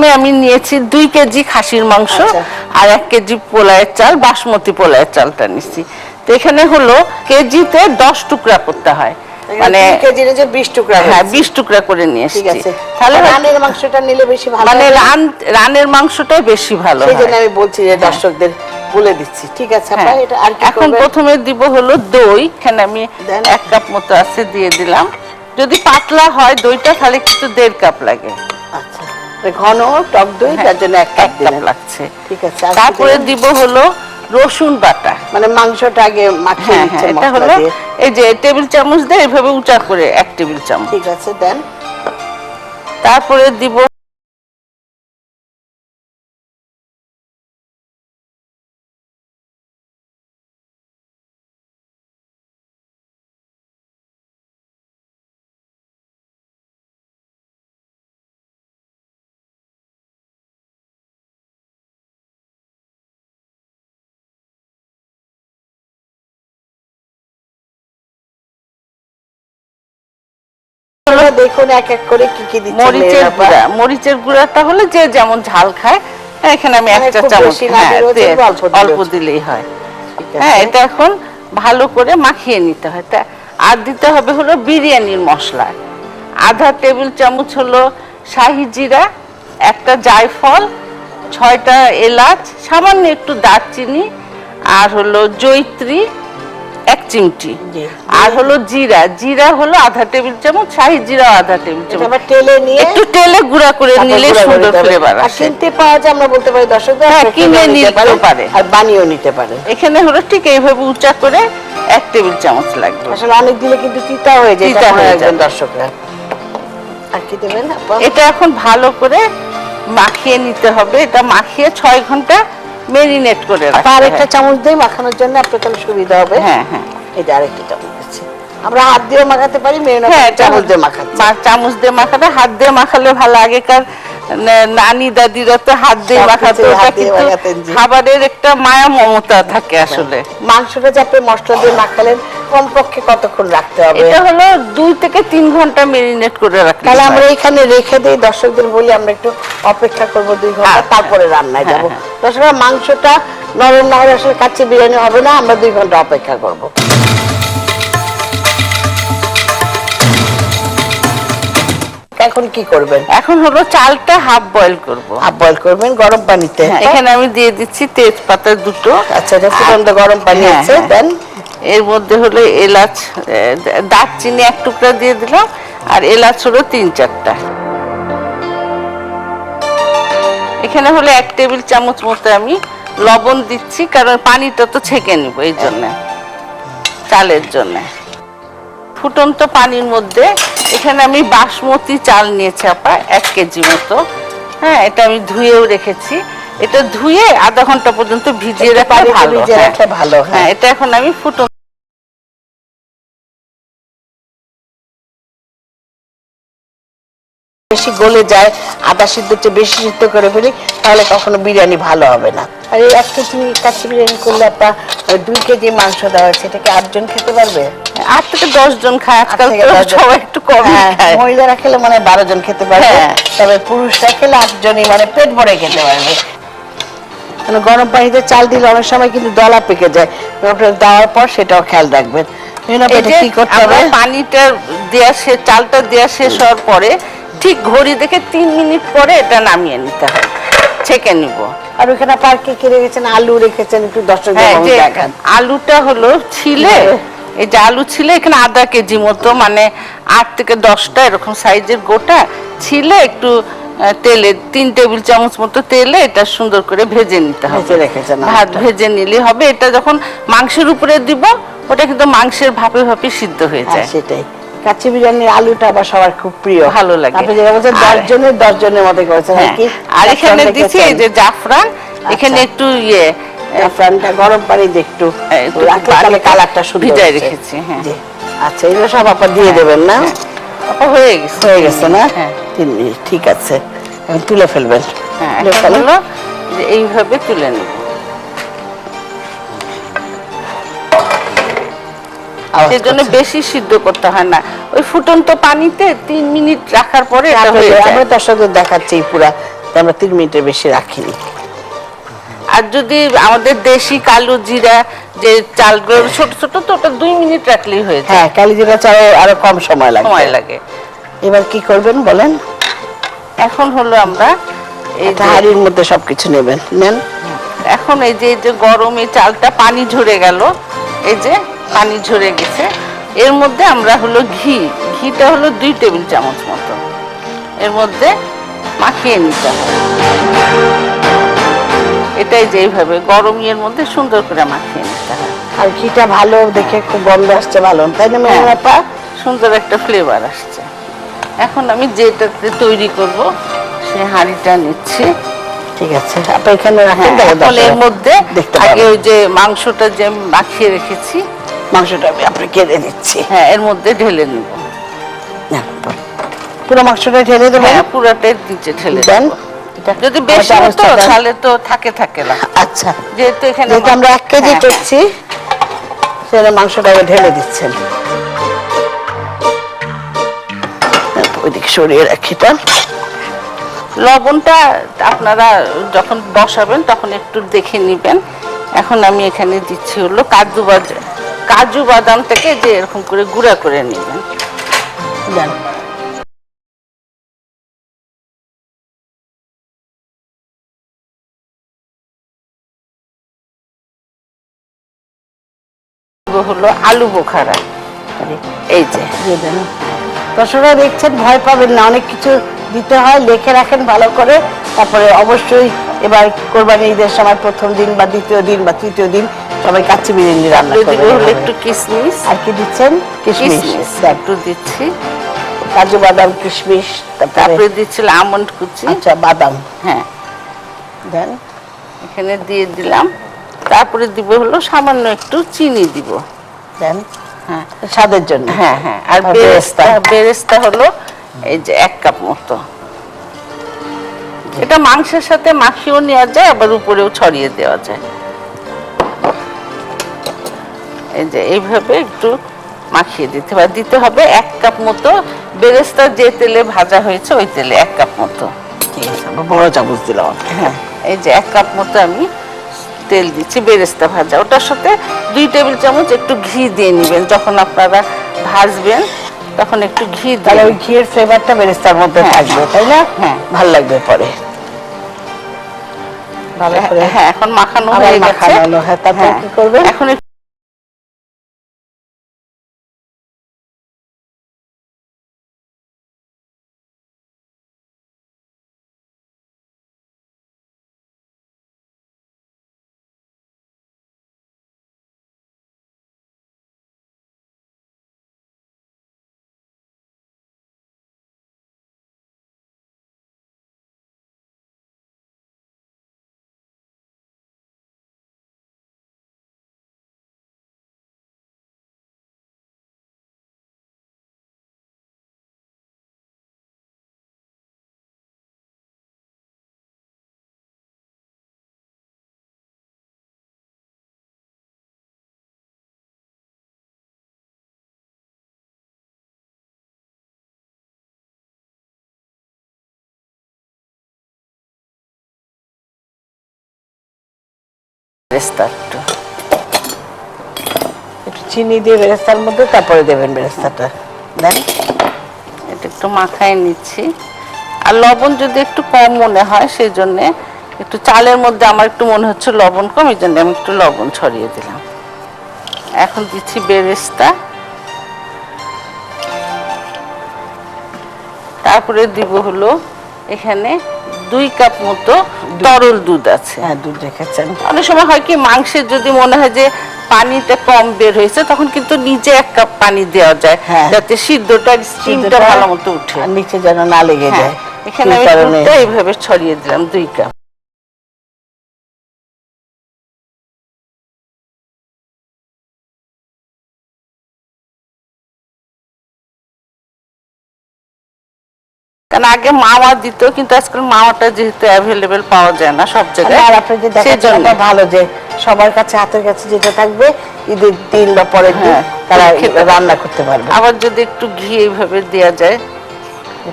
প্রথমে আমি নিয়েছি দুই কেজি খাসির মাংস আচ্ছা। আর এক কেজি পোলায়ের চাল বাসমতি পোলায়ের চালটা নিচ্ছি তো এখানে হলো কেজিতে দশ টুকরা করতে হয়। মানে টুকরা হ্যাঁ টুকরা করে নিয়ে তাহলে রানের মাংসটা নিলে বেশি ভালো মানে রান রানের মাংসটাই বেশি ভালো হয়। আমি বলছি যে দর্শকদের বলে দিচ্ছি। ঠিক আছে হ্যাঁ। এটা আর এখন প্রথমে দিব হলো দই। এখানে আমি এক কাপ মতো আছে দিয়ে দিলাম। যদি পাতলা হয় দইটা তাহলে কিন্তু দেড় কাপ লাগে। ঘন টক দই তার জন্য এক কাপ এক কাপ লাগছে। ঠিক আছে তারপরে? দিব হলো রসুন বাটা। মানে মাংসটা আগে মাখিয়ে হ্যাঁ নিচ্ছে হ্যাঁ এটা হলো এই যে টেবিল চামচ দিয়ে এভাবে উঁচা করে এক টেবিল চামচ। ঠিক আছে দেন। তারপরে দিব আপনারা দেখুন এক এক করে কি কি দিচ্ছেন মরিচের গুঁড়া মরিচের গুঁড়াটা হলে যে যেমন ঝাল খায় এখানে আমি মানে একটা চামচ বেশি না হ্যাঁ, অল্প। দিলেই হয়। হ্যাঁ এটা এখন ভালো করে মাখিয়ে নিতে হয়। তা আর দিতে হবে হলো বিরিয়ানির মশলা। আধা টেবিল চামচ হলো শাহি জিরা একটা জায়ফল ছয়টা এলাচ সামান্য একটু দারচিনি আর হলো জৈত্রী এক চিমটি। আর হলো জিরা। জিরা হলো আধা টেবিল চামচ শাহি জিরা আধা টেবিল চামচ। টেলে নিয়ে একটু তেলে গুঁড়া করে নিলে সুন্দর। ফ্লেভার আর আসে। কিনতে পাওয়া যায় আমরা বলতে পারি দর্শকদের হ্যাঁ, কিনে নিতে পারে। আর বানিয়েও নিতে পারে। এখানে হলো ঠিক এইভাবে উঁচা করে এক টেবিল চামচ লাগবে। আসলে অনেক দিলে কিন্তু তিতা হয়ে যায় তিতা হয়ে যায়। দর্শকরা। আর কি দেবেন? এটা এখন ভালো করে মাখিয়ে নিতে হবে। এটা মাখিয়ে ছয় ঘণ্টা মেরিনেট করে রাখতে আরেকটা হয়। চামচ দিয়ে মাখানোর জন্য আপনার তাহলে সুবিধা হবে। হ্যাঁ হ্যাঁ। এই যে আরেকটা চামচ আছে আমরা হাত দিয়েও মাখাতে পারি মেরিনেট হ্যাঁ চামচ দিয়ে মাখাতে চামচ দিয়ে মাখাতে হাত দিয়ে মাখালে ভালো আগেকার নানি দাদিরা তো হাত দিয়ে মাখাতে মাখাতো দিয়ে খাবারের একটা মায়া মমতা থাকে আসলে। মাংসটা যে আপনি মশলা দিয়ে মাখালেন কমপক্ষে কতক্ষণ রাখতে হবে? এটা হলো দুই থেকে তিন ঘণ্টা মেরিনেট করে রাখলে তাহলে আমরা এখানে রেখে দিই দর্শকদের বলি আমরা একটু অপেক্ষা করব দুই ঘণ্টা হ্যাঁ, তারপরে রান্নায় হ্যাঁ, যাব। হ্যাঁ। দর্শকরা মাংসটা নরম না হলে আসলে কাচ্চি বিরিয়ানি হবে না আমরা দুই ঘণ্টা অপেক্ষা করব। এখন কি করবেন? এখন হলো চালটা হাফ বয়েল করব। হাফ বয়েল করবেন গরম পানিতে। এখানে আমি দিয়ে দিচ্ছি তেজপাতা দুটো। আচ্ছা এটা ফুটন্ত গরম পানি হ্যাঁ, আছে হ্যাঁ। দেন এর মধ্যে হলো এলাচ দারচিনি এক টুকরা দিয়ে দিলাম, আর এলাচ হলো তিন চারটা। এখানে হলো এক টেবিল চামচ মতো আমি লবণ দিচ্ছি, কারণ পানিটা তো ছেঁকে নিব এই জন্য, চালের জন্য। ফুটন্ত পানির মধ্যে এখানে আমি বাসমতি চাল নিয়েছি আপা, এক কেজি মতো। হ্যাঁ এটা আমি ধুয়েও রেখেছি। এটা ধুয়ে আধা ঘণ্টা পর্যন্ত ভিজিয়ে রাখা ভালো হ্যাঁ। ভালো, হ্যাঁ। হ্যাঁ এটা এখন আমি ফুটন্ত বেশি গলে যায় আদা সিদ্ধ চেয়ে বেশি সিদ্ধ করে ফেলি তাহলে কখনো বিরিয়ানি ভালো হবে না আর এই এক কেজি কাচ্চি বিরিয়ানি করলে আপনার ওই দুই কেজি মাংস দেওয়া হচ্ছে এটাকে আটজন খেতে পারবে আট থেকে দশ জন খায় আজকাল সবাই একটু কম হ্যাঁ, খায় মহিলারা খেলে মানে বারো জন খেতে পারবে। তবে পুরুষরা খেলে আটজনই মানে পেট ভরে খেতে পারবে মানে গরম পানিতে চাল দিলে অনেক সময় কিন্তু দলা পেকে যায়। ওটা দেওয়ার পর সেটাও খেয়াল রাখবেন। কি করতে হবে? পানিটা দেওয়া শেষ চালটা দেওয়া শেষ হওয়ার পরে ঠিক ঘড়ি দেখে তিন মিনিট পরে এটা নামিয়ে নিতে হয় ছেঁকে নিব। আর ওখানে আপনার কি রেখেছেন আলু রেখেছেন একটু দর্শক হ্যাঁ আলুটা হলো ছিলে। এই যে আলু ছিলে এখানে আধা কেজি মতো মানে আট থেকে দশটা এরকম সাইজের গোটা ছিলে একটু তেলে তিন টেবিল চামচ মতো তেলে এটা সুন্দর করে ভেজে নিতে হবে। ভাত ভেজে নিলে হবে। এটা যখন মাংসের উপরে দিব ওটা কিন্তু মাংসের ভাপে ভাপে সিদ্ধ হয়ে হ্যাঁ, যায়। সেটাই। কাচ্চি বিরিয়ানির আলুটা আবার সবার খুব প্রিয়। ভালো লাগে। আপনি যেটা বলছেন আর- দশ জনের দশ জনের মতো করেছেন হ্যাঁ, আর এখানে দিচ্ছি এই যে জাফরান। এখানে আচ্ছা। একটু ইয়ে জাফরানটা গরম পানি দিয়ে একটু হ্যাঁ, রাখলে কালারটা সুন্দর ভিজায় রেখেছি, হ্যাঁ। আচ্ছা এগুলো সব আপনার দিয়ে দেবেন না? আপা হয়ে গেছে। হয়ে গেছে না? হ্যাঁ। ঠিক আছে। এখন তুলে ফেলবেন। হ্যাঁ তুলে হলো যে এইভাবে তুলে নেব। সেজন্য বেশি সিদ্ধ করতে হয় না। ওই ফুটন্ত পানিতে তিন মিনিট রাখার পরে এটা তারপরে যায়। আমরা দর্শকদের দেখাচ্ছি পুরা। আমরা তিন মিনিটের বেশি রাখিনি। আর যদি আমাদের দেশি কালো জিরা যে চালগুলো ছোট ছোট তো ওটা দুই মিনিট রাখলেই হয়ে যায়। হ্যাঁ কালিজিরা চাও আরও কম সময় লাগে। এবার কি করবেন বলেন? এখন হলো আমরা এই হাড়ির মধ্যে সবকিছু নেবেন। নেন। এখন এই যে এই যে গরম এই চালটা পানি ঝরে গেল এই যে পানি ঝরে গেছে। এর মধ্যে আমরা হলো ঘি। ঘিটা হলো দুই টেবিল চামচ মতো। এর মধ্যে মাখিয়ে নিতে হবে। এটাই যে এইভাবে গরম ইয়ের মধ্যে সুন্দর করে মাখিয়ে নিতে হবে আর ঘিটা ভালো দেখে খুব গন্ধ আসছে ভালো। তাই না ম্যাডাম হ্যাঁ। আপা সুন্দর একটা ফ্লেভার আসছে। এখন আমি যেটাতে তৈরি করব সেই হাঁড়িটা নিচ্ছি। ঠিক আছে আপা এখানে রাখেন হ্যাঁ, তাহলে এর মধ্যে আগে ওই যে মাংসটা যে মাখিয়ে রেখেছি মাংসটা আমি আপনি কেটে দিচ্ছি। হ্যাঁ এর মধ্যে ঢেলে নেব। পুরো মাংসটা ঢেলে দেবেন হ্যাঁ পুরাটাই নিচে ঢেলে দেন যদি বেশি হতো তাহলে তো থাকে থাকে না। আচ্ছা যেহেতু এখানে আমরা এক কেজি হ্যাঁ, করছি সেটা মাংসটাকে ঢেলে দিচ্ছেন। ওইদিকে সরিয়ে রাখি এটা লবণটা আপনারা যখন বসাবেন তখন একটু দেখে নেবেন। এখন আমি এখানে দিচ্ছি হলো কাজু বাদাম। কাজু বাদাম থেকে যে এরকম করে গুঁড়া করে নেবেন। হলো আলু বোখারা। এই যে দর্শকরা দেখছেন ভয় পাবেন না। অনেক কিছু দিতে হয় লিখে রাখেন ভালো করে। তারপরে অবশ্যই এবার কোরবানি ঈদের সময় প্রথম দিন বা দ্বিতীয় দিন বা তৃতীয় দিন সবাই কাচ্চি বিরিয়ানি রান্না করবেন। একটু কিশমিশ। আর কি দিচ্ছেন? কিশমিশ। একটু দিচ্ছি। কাজু বাদাম কিশমিশ তারপরে তারপরে দিচ্ছিল আমন্ড কুচি। আচ্ছা বাদাম। হ্যাঁ। দেন। এখানে দিয়ে দিলাম। তারপরে দিব হলো সামান্য একটু চিনি দিব। দেন। হ্যাঁ। স্বাদের জন্য। হ্যাঁ হ্যাঁ। আর আর বেরেস্তা। বেরেস্তা? হলো এই যে এক কাপ মতো। এটা মাংসের সাথে মাখিয়েও নেওয়া যায় আবার উপরেও ছড়িয়ে দেওয়া যায়। এই যে এইভাবে একটু মাখিয়ে দিতে হবে। দিতে হবে এক কাপ মতো বেরেস্তা যে তেলে ভাজা হয়েছে ওই তেলে এক কাপ মতো। ঠিক আছে বড় চামচ দিলাম। হ্যাঁ এই যে এক কাপ মতো আমি তেল দিচ্ছি বেরেস্তা ভাজা। ওটার সাথে দুই টেবিল চামচ একটু ঘি দিয়ে নেবেন। যখন আপনারা ভাজবেন তখন একটু ঘি তাহলে ওই ঘিয়ের ফ্লেভারটা বেরেস্তার মধ্যে হ্যাঁ, থাকবে তাই না? হ্যাঁ। ভালো লাগবে পরে। হ্যাঁ এখন মাখানো হয়ে গেছে। হ্যাঁ, তারপর হ্যাঁ, কি করবেন? এখন একটু চিনি দিয়ে বেরেস্তার মধ্যে, তারপরে দেবেন বেরেস্তাটা। দেন। এটা একটু মাখায় নিচ্ছি। আর লবণ যদি একটু কম মনে হয় সেই জন্যে একটু চালের মধ্যে আমার একটু মনে হচ্ছে লবণ কম এই জন্য আমি একটু লবণ ছড়িয়ে দিলাম। এখন দিচ্ছি বেরেস্তা। তারপরে দিব হলো এখানে দুই কাপ মতো তরল দুধ আছে। হ্যাঁ দুধ রেখেছেন। অনেক সময় হয় কি মাংসের যদি মনে হয় যে পানিতে কম বের হয়েছে তখন কিন্তু নিচে এক কাপ পানি দেওয়া যায় হ্যাঁ। যাতে সিদ্ধটা স্টিমটা ভালো মতো উঠে। আর নিচে যেন না লেগে হ্যাঁ যায়। এখানে আমি এইভাবে ছড়িয়ে দিলাম দুই কাপ। কারণ আগে মাওয়া দিত কিন্তু আজকাল মাওয়াটা যেহেতু অ্যাভেলেবেল পাওয়া যায় না সব জায়গায় আর আপনি যে সেজন্য। ভালো যে সবার কাছে হাতের কাছে যেটা থাকবে ঈদের দিন বা পরের দিন হ্যাঁ, তারা রান্না করতে পারবে। আবার যদি একটু ঘি এইভাবে দেওয়া যায়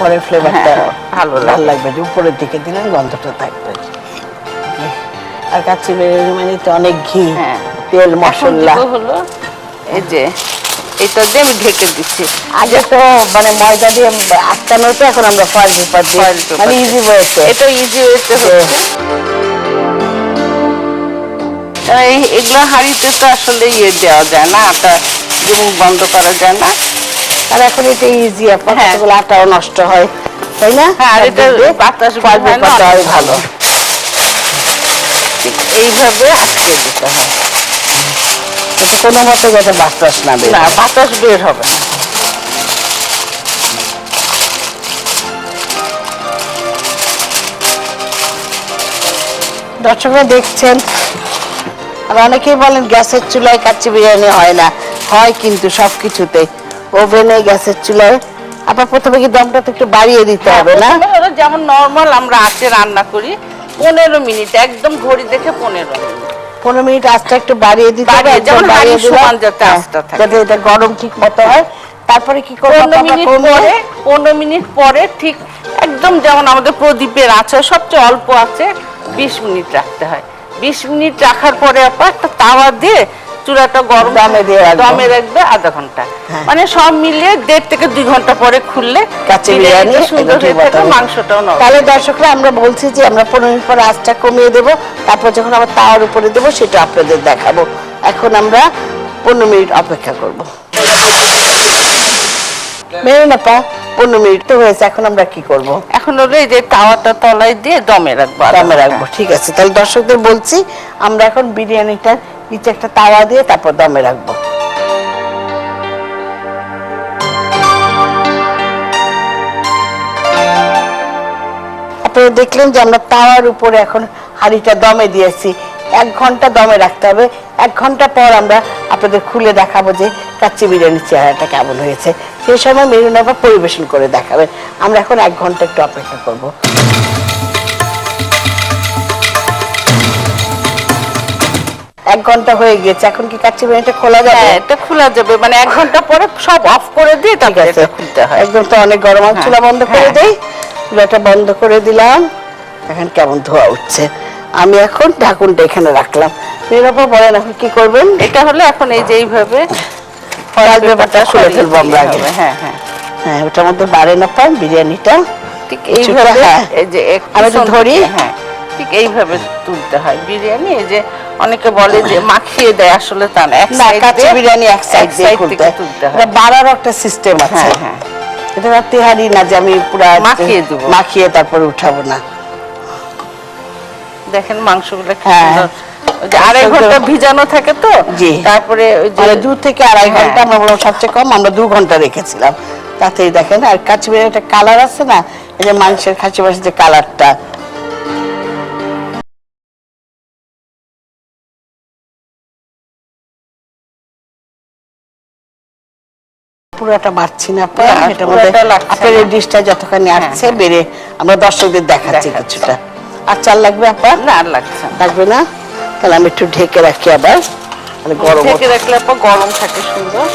পরের ফ্লেভারটা হ্যাঁ, ভালো ভালো লাগবে যে উপরের দিকে দিলে গন্ধটা থাকবে। আর কাচ্চি বিরিয়ানি মানে তো অনেক ঘি হ্যাঁ। তেল মশলা। হলো এই যে এটা দিয়ে আমি ঢেকে দিচ্ছি। আগে তো মানে ময়দা দিয়ে আটকানো হতো এখন আমরা ফয়েল পেপার দিই। মানে। ইজি ওয়েতে এটা ইজি হচ্ছে। এই এগুলো হাঁড়িতে তো আসলে ইয়ে দেওয়া যায় না আটা যেমন বন্ধ করা যায় না। আর এখন এটা ইজি আপনার হ্যাঁ। আটাও নষ্ট হয়। তাই না? হ্যাঁ, আর এটা বাতাস ফয়েল পেপার দেওয়াই ভালো। ঠিক এইভাবে আটকে দিতে হয়। কিন্তু কোনো মতে যাতে বাতাস না বের না বাতাস বের হবে না। দর্শকরা দেখছেন আর অনেকেই বলেন গ্যাসের চুলায় কাচ্চি বিরিয়ানি হয় না। হয় কিন্তু সব কিছুতে ওভেনে গ্যাসের চুলায় আপনার প্রথমে কি দমটা তো একটু বাড়িয়ে দিতে হবে না? যেমন নর্মাল আমরা আঁচে রান্না করি পনেরো মিনিট একদম ঘড়ি দেখে পনেরো মিনিট। পনেরো মিনিট আঁচটা একটু বাড়িয়ে দিতে হবে যেমন বাড়িয়ে দিলাম। সমান যাতে থাকে। যাতে এটা গরম ঠিক মতো হয় তারপরে কি করব পনেরো মিনিট পরে পনেরো মিনিট পরে ঠিক একদম যেমন আমাদের প্রদীপের আছে সবচেয়ে অল্প আছে বিশ মিনিট রাখতে হয় বিশ মিনিট রাখার পরে আপা একটা তাওয়া দিয়ে চুলাটা গরম দমে দিয়ে রাখব। দমে রাখবে আধা ঘণ্টা। হ্যাঁ। মানে সব মিলিয়ে দেড় থেকে দুই ঘণ্টা পরে খুললে কাচ্চি বিরিয়ানি সুন্দর হয়ে থাকে মাংসটাও নরম। তাহলে দর্শকরা আমরা বলছি যে আমরা পনেরো মিনিট পরে আঁচটা কমিয়ে দেবো তারপর যখন আবার তাওয়ার উপরে দেবো সেটা আপনাদের দেখাবো। এখন আমরা পনেরো মিনিট অপেক্ষা করব। মেরু না পা পনেরো মিনিট তো হয়েছে এখন আমরা কি করব? এখন হলো এই যে তাওয়াটা তলায় দিয়ে দমে রাখব দমে রাখব ঠিক আছে। তাহলে দর্শকদের বলছি আমরা এখন বিরিয়ানিটার নিচে একটা তাওয়া দিয়ে তারপর দমে রাখব। আপনারা দেখলেন যে আমরা তাওয়ার উপরে এখন হাঁড়িটা দমে দিয়েছি। এক ঘণ্টা দমে রাখতে হবে। এক ঘণ্টা পর আমরা আপনাদের খুলে দেখাবো যে কাচ্চি বিরিয়ানির চেহারাটা কেমন হয়েছে। সেই সময় মেরুন আবার পরিবেশন করে দেখাবে। আমরা এখন এক ঘণ্টা একটু অপেক্ষা করব। এক ঘণ্টা হয়ে গিয়েছে এখন কি কাচ্চি বিরিয়ানিটা খোলা যাবে? হ্যাঁ এটা খোলা যাবে মানে এক ঘণ্টা পরে সব অফ করে দিয়ে তারপরে এটা খুলতে হয়। একদম তো অনেক গরম আছে হ্যাঁ, চুলা বন্ধ করে হ্যাঁ। দেই। চুলাটা বন্ধ করে দিলাম। এখন কেমন ধোয়া উঠছে? আমি এখন ঢাকুনটা এখানে রাখলাম। নিরাপদ বলেন এখন কি করবেন? এটা হলে এখন এই যে এইভাবে ফয়েল পেপারটা খুলে ফেলব আমরা আগে। হবে। হ্যাঁ হ্যাঁ। ওটার মধ্যে বাড়ে না পান বিরিয়ানিটা। ঠিক এইভাবে হ্যাঁ। এই যে আমি ধরি। হ্যাঁ ঠিক এইভাবে তুলতে হয় বিরিয়ানি। এই যে অনেকে বলে যে মাখিয়ে দেয় আসলে তা না এক না দিয়ে- বিরিয়ানি এক সাইড দিয়ে খুলতে হয়। এটা বাড়ার একটা সিস্টেম আছে হ্যাঁ হ্যাঁ এটা আর তেহারি না যে আমি পুরা মাখিয়ে দেবো। মাখিয়ে তারপরে উঠাবো না দেখেন মাংসগুলো হ্যাঁ। আড়াই ঘণ্টা ভিজানো থাকে তো। তারপরে ওই যে মানে দু থেকে আড়াই হ্যাঁ। ঘণ্টা আমরা সবচেয়ে কম আমরা দু ঘণ্টা রেখেছিলাম তাতেই দেখেন আর কাশ্মীরের একটা কালার আছে না এই যে মাংসের খাসি মাংসের যে কালারটা পুরোটা মারছি না আপনার আপনার এই ডিশটা যতখানি আসছে বেড়ে আমরা দর্শকদের দেখাচ্ছি। কিছুটা। আর চাল লাগবে আপনার না আর লাগছে লাগবে না? তাহলে আমি একটু ঢেকে রাখি আবার। গরম ঢেকে রাখলে পর গরম থাকে সুন্দর।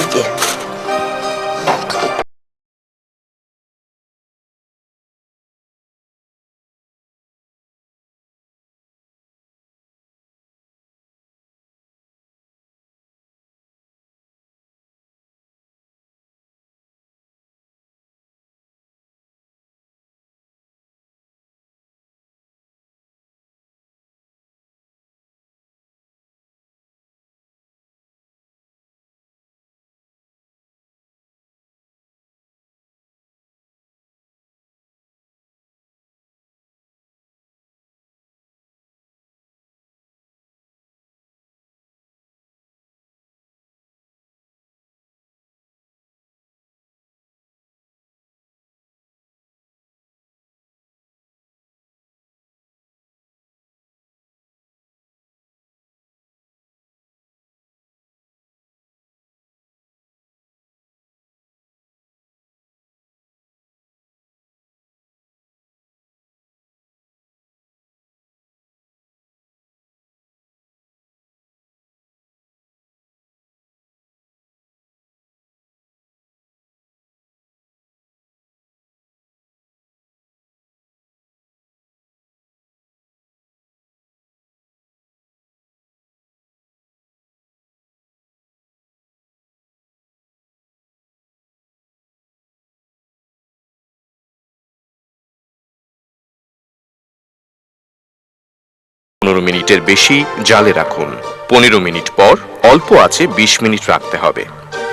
মিনিটের বেশি জালে রাখুন। পনেরো মিনিট পর অল্প আছে বিশ মিনিট রাখতে হবে।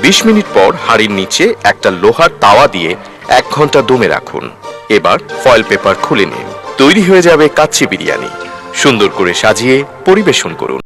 বিশ মিনিট পর হাড়ির নিচে একটা লোহার তাওয়া দিয়ে এক ঘণ্টা দমে রাখুন। এবার ফয়েল পেপার খুলে নিন। তৈরি হয়ে যাবে কাচ্চি বিরিয়ানি। সুন্দর করে সাজিয়ে পরিবেশন করুন।